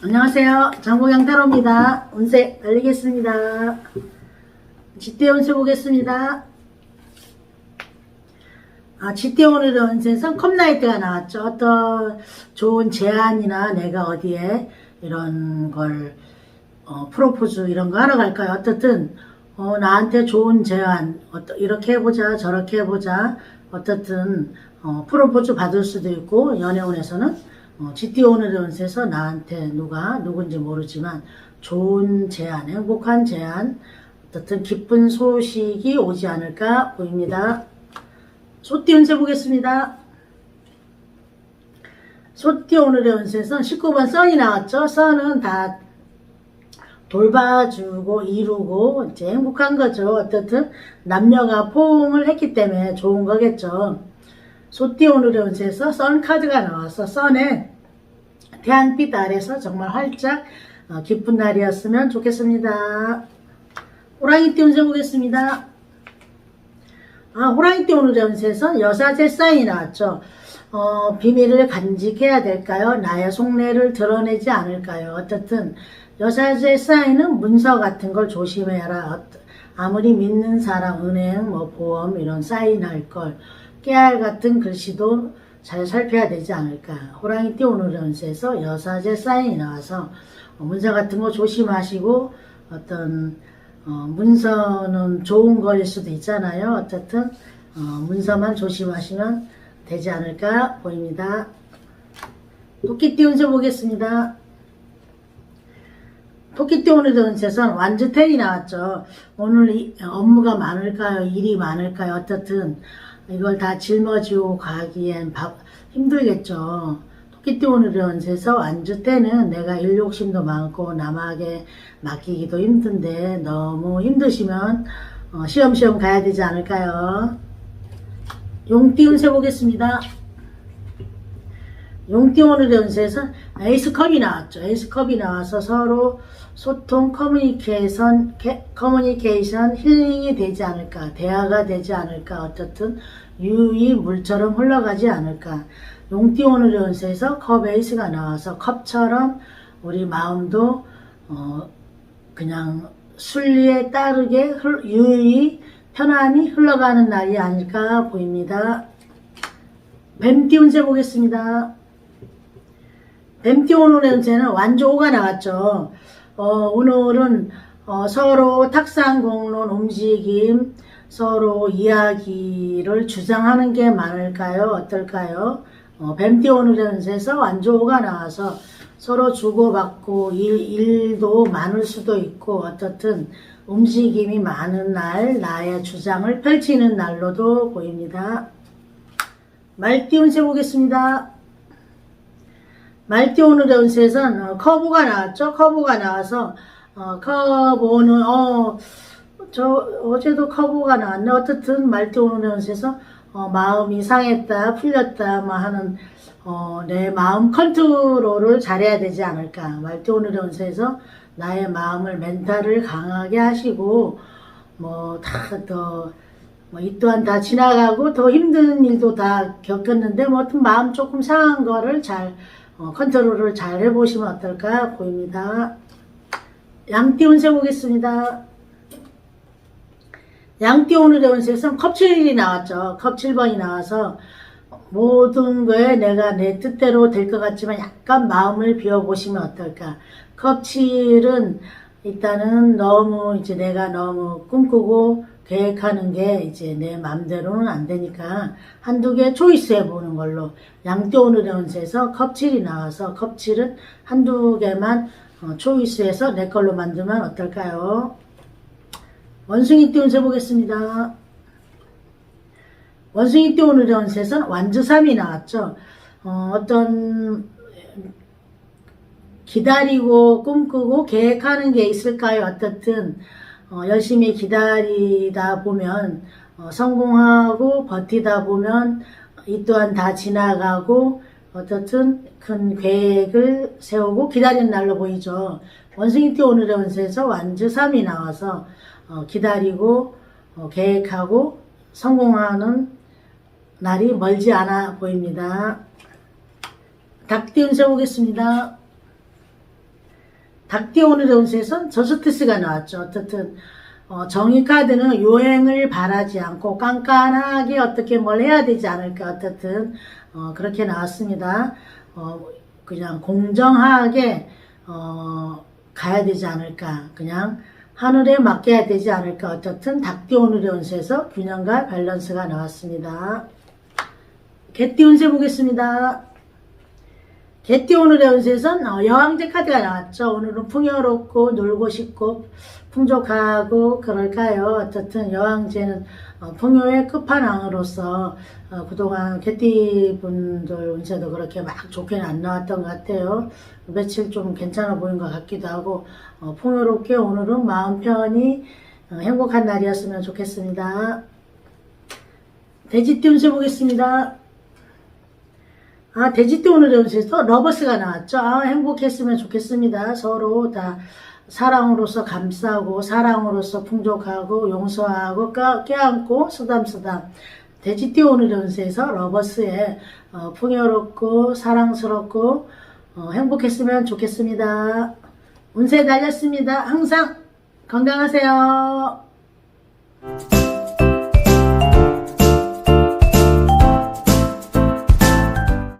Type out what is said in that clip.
안녕하세요. 장국영 타로입니다. 운세 알리겠습니다. 지대 운세 보겠습니다. 아, 지대 오늘의 운세에서 컵라이트가 나왔죠. 어떤 좋은 제안이나 내가 어디에 이런 걸 어, 프로포즈 이런 거 하러 갈까요? 어떻든 어, 나한테 좋은 제안 어떠, 이렇게 해보자 저렇게 해보자 어떻든 어, 프로포즈 받을 수도 있고 연애운에서는 어, GT 운세에서 나한테 누가 누군지 모르지만 좋은 제안 행복한 제안 어떻든 기쁜 소식이 오지 않을까 보입니다. 소띠 운세 보겠습니다. 소띠 오늘의 운세에서 19번 선이 나왔죠. 선은 다 돌봐주고 이루고 이제 행복한 거죠. 어떻든 남녀가 포옹을 했기 때문에 좋은 거겠죠. 소띠 오늘의 운세에서 선 카드가 나와서 선에 태양빛 아래서 정말 활짝 어, 기쁜 날이었으면 좋겠습니다. 호랑이띠 운세 보겠습니다. 아, 호랑이띠 운세에서 여사제 사인이 나왔죠. 어, 비밀을 간직해야 될까요? 나의 속내를 드러내지 않을까요? 어떻든 여사제 사인은 문서 같은 걸 조심해라. 어, 아무리 믿는 사람, 은행, 뭐 보험 이런 사인할 걸 깨알 같은 글씨도 잘 살펴야 되지 않을까. 호랑이 띠 오늘의 운세에서 여사제 사인이 나와서 어, 문서 같은 거 조심하시고 어떤 어, 문서는 좋은 거일 수도 있잖아요. 어쨌든 어, 문서만 조심하시면 되지 않을까 보입니다. 토끼띠 운세 보겠습니다. 토끼띠 오늘의 운세선 완주텐이 나왔죠. 오늘 이- 업무가 많을까요? 일이 많을까요? 어떻든 이걸 다 짊어지고 가기엔 바- 힘들겠죠. 토끼띠 오늘의 운세에서 완주 때는 내가 일 욕심도 많고 남에게 맡기기도 힘든데 너무 힘드시면 어, 시험시험 가야 되지 않을까요? 용띠 운 세 보겠습니다. 용띠 오늘의 운세에서 에이스컵이 나왔죠. 에이스컵이 나와서 서로 소통, 커뮤니케이션, 캐- 커뮤니케이션, 힐링이 되지 않을까, 대화가 되지 않을까, 어떻든 유의 물처럼 흘러가지 않을까. 용띠 오늘의 운세에서 컵 에이스가 나와서 컵처럼 우리 마음도 어, 그냥 순리에 따르게 흘- 유의, 편안히 흘러가는 날이 아닐까 보입니다. 뱀띠 운세 보겠습니다. 오늘의 운세는 완조가 나왔죠. 어, 오늘은 어, 서로 탁상 공론 움직임, 서로 이야기를 주장하는 게 많을까요? 어떨까요? 어, 뱀띠 오늘의 운세에서 완조가 나와서 서로 주고받고 일, 일도 많을 수도 있고 어떻든 움직임이 많은 날 나의 주장을 펼치는 날로도 보입니다. 말띠 운세 보겠습니다. 말띠 오늘의 운세에선 어, 커브가 나왔죠. 커브가 나와서 어, 커브는 어, 저 어제도 커브가 나왔네. 어떻든 말띠 오늘의 운세에서 어, 마음이 상했다, 풀렸다, 뭐 하는 어, 내 마음 컨트롤을 잘해야 되지 않을까. 오늘의 운세에서 나의 마음을 멘탈을 강하게 하시고 뭐 다더 뭐 이 또한 다 지나가고 더 힘든 일도 다 겪었는데 뭐 하여튼 마음 조금 상한 거를 잘 어, 컨트롤을 잘 해보시면 어떨까 보입니다. 양띠 운 세 보겠습니다. 양띠 오늘의 운세에서 컵7이 나왔죠. 컵 7번이 나와서 모든 거에 내가 내 뜻대로 될 것 같지만 약간 마음을 비워보시면 어떨까. 컵 7은 일단은 너무 이제 내가 너무 꿈꾸고 계획하는 게 이제 내 맘대로는 안 되니까 한두 개 초이스 해보는 걸로 양띠 오늘의 운세에서 컵 7이 나와서 컵 7은 한두 개만 어, 초이스해서 내 걸로 만들면 어떨까요? 원숭이 띠 운세 보겠습니다. 원숭이 운세에서는 완주삼이 나왔죠. 어, 어떤 기다리고 꿈꾸고 계획하는 게 있을까요? 어떻든 어, 열심히 기다리다 보면 어, 성공하고 버티다 보면 이 또한 다 지나가고 어떻든 큰 계획을 세우고 기다리는 날로 보이죠. 원숭이 띠 오늘의 운세에서 완주 3이 나와서 어, 기다리고 어, 계획하고 성공하는 날이 멀지 않아 보입니다. 닭띠 운세 보겠습니다. 오늘의 운세에선 저스티스가 나왔죠. 어떻든 어, 정의 카드는 요행을 바라지 않고 깐깐하게 어떻게 뭘 해야 되지 않을까 어떻든 어, 그렇게 나왔습니다. 어, 그냥 공정하게 어, 가야 되지 않을까 그냥 하늘에 맡겨야 되지 않을까 어떻든 닭띠 오늘의 운세에서 균형과 밸런스가 나왔습니다. 개띠 운세 보겠습니다. 개띠 오늘의 운세에선 어, 여왕제 카드가 나왔죠. 오늘은 풍요롭고 놀고 싶고 풍족하고 그럴까요? 어쨌든 여왕제는 어, 풍요의 끝판왕으로서 어, 그동안 개띠 분들 운세도 그렇게 막 좋게는 안 나왔던 것 같아요. 며칠 좀 괜찮아 보인 것 같기도 하고 어, 풍요롭게 오늘은 마음 편히 어, 행복한 날이었으면 좋겠습니다. 돼지띠 운세 보겠습니다. 아, 돼지띠 오늘의 운세에서 러버스가 나왔죠. 아, 행복했으면 좋겠습니다. 서로 다 사랑으로서 감싸고, 사랑으로서 풍족하고, 용서하고, 껴, 껴안고, 쓰담쓰담. 돼지띠 오늘의 운세에서 러버스의 어, 풍요롭고, 사랑스럽고, 어, 행복했으면 좋겠습니다. 운세 달렸습니다. 항상 건강하세요.